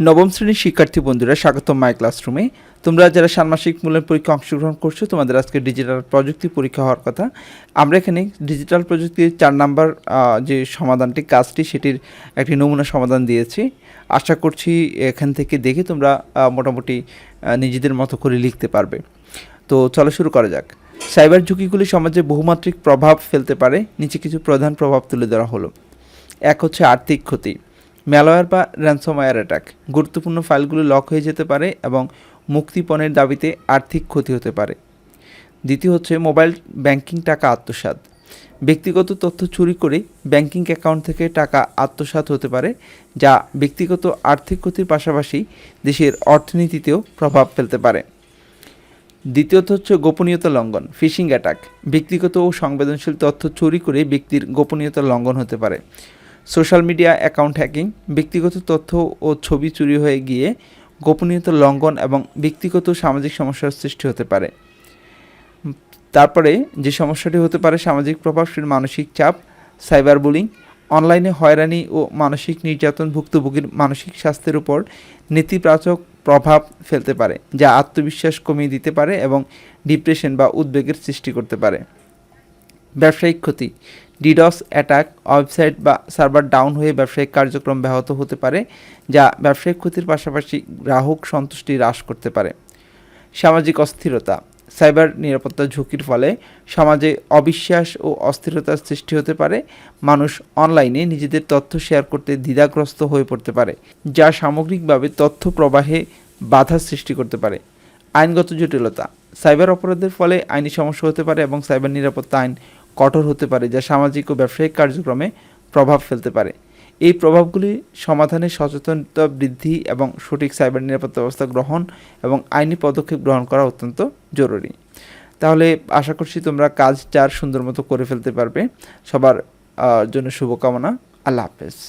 নবম শ্রেণির শিক্ষার্থী বন্ধুরা, স্বাগতম মাই ক্লাসরুমে তোমরা যারা ষান্মাসিক মূল্যায়ন পরীক্ষা অংশগ্রহণ করছ, তোমাদের আজকে ডিজিটাল প্রযুক্তি পরীক্ষা হওয়ার কথা। আমরা এখানে ডিজিটাল প্রযুক্তির চার নাম্বার যে সমাধানটি, কাজটি, সেটির একটি নমুনা সমাধান দিয়েছি। আশা করছি এখান থেকে দেখে তোমরা মোটামুটি নিজেদের মতো করে লিখতে পারবে। তো চলো শুরু করা যাক। সাইবার ঝুঁকিগুলি সমাজে বহুমাত্রিক প্রভাব ফেলতে পারে, নিচে কিছু প্রধান প্রভাব তুলে ধরা হলো। এক হচ্ছে আর্থিক ক্ষতি। ম্যালওয়্যার বা র্যানসমওয়্যার অ্যাটাক গুরুত্বপূর্ণ ফাইলগুলো লক হয়ে যেতে পারে এবং মুক্তিপণের দাবিতে আর্থিক ক্ষতি হতে পারে। দ্বিতীয় হচ্ছে মোবাইল ব্যাংকিং টাকা আত্মসাৎ। ব্যক্তিগত তথ্য চুরি করে ব্যাংকিং অ্যাকাউন্ট থেকে টাকা আত্মসাৎ হতে পারে, যা ব্যক্তিগত আর্থিক ক্ষতির পাশাপাশি দেশের অর্থনীতিতেও প্রভাব ফেলতে পারে। দ্বিতীয়ত হচ্ছে গোপনীয়তা লঙ্ঘন ফিশিং অ্যাটাক ব্যক্তিগত ও সংবেদনশীল তথ্য চুরি করে ব্যক্তির গোপনীয়তা লঙ্ঘন হতে পারে। সোশ্যাল মিডিয়া অ্যাকাউন্ট হ্যাকিং, ব্যক্তিগত তথ্য ও ছবি চুরি হয়ে গিয়ে গোপনীয়তা লঙ্ঘন এবং ব্যক্তিগত সামাজিক সমস্যার সৃষ্টি হতে পারে। তারপরে যে সমস্যাটি হতে পারে সামাজিক প্রভাবশীল মানসিক চাপ, সাইবার বুলিং, অনলাইনে হয়রানি ও মানসিক নির্যাতন ভুক্তভোগীর মানসিক স্বাস্থ্যের উপর নেতিবাচক প্রভাব ফেলতে পারে, যা আত্মবিশ্বাস কমিয়ে দিতে পারে এবং ডিপ্রেশন বা উদ্বেগের সৃষ্টি করতে পারে। ব্যবসায়িক ক্ষতি। ডিডস অ্যাটাক ওয়েবসাইট বা সার্ভার ডাউন হয়ে ব্যবসায়িক কার্যক্রম ব্যাহত হতে পারে, যা ব্যবসায়িক ক্ষতির পাশাপাশি গ্রাহক সন্তুষ্টি হ্রাস করতে পারে। সামাজিক অস্থিরতা। সাইবার নিরাপত্তা ঝুঁকির ফলে সমাজে অবিশ্বাস ও অস্থিরতার সৃষ্টি হতে পারে। মানুষ অনলাইনে নিজেদের তথ্য শেয়ার করতে দ্বিধাগ্রস্ত হয়ে পড়তে পারে, যা সামগ্রিকভাবে তথ্য প্রবাহে বাধা সৃষ্টি করতে পারে। আইনগত জটিলতা। সাইবার অপরাধের ফলে আইনি সমস্যা হতে পারে এবং সাইবার নিরাপত্তা আইন কঠোর হতে পারে, যা সামাজিক ও ব্যবসায়িক কার্যক্রমে প্রভাব ফেলতে পারে। এই প্রভাবগুলি সমাধানে সচেতনতা বৃদ্ধি এবং সঠিক সাইবার নিরাপত্তা ব্যবস্থা গ্রহণ এবং আইনি পদক্ষেপ গ্রহণ করা অত্যন্ত জরুরি। তাহলে আশা করছি তোমরা কাজ চার সুন্দর মতো করে ফেলতে পারবে। সবার জন্য শুভকামনা। আল্লাহ হাফেজ।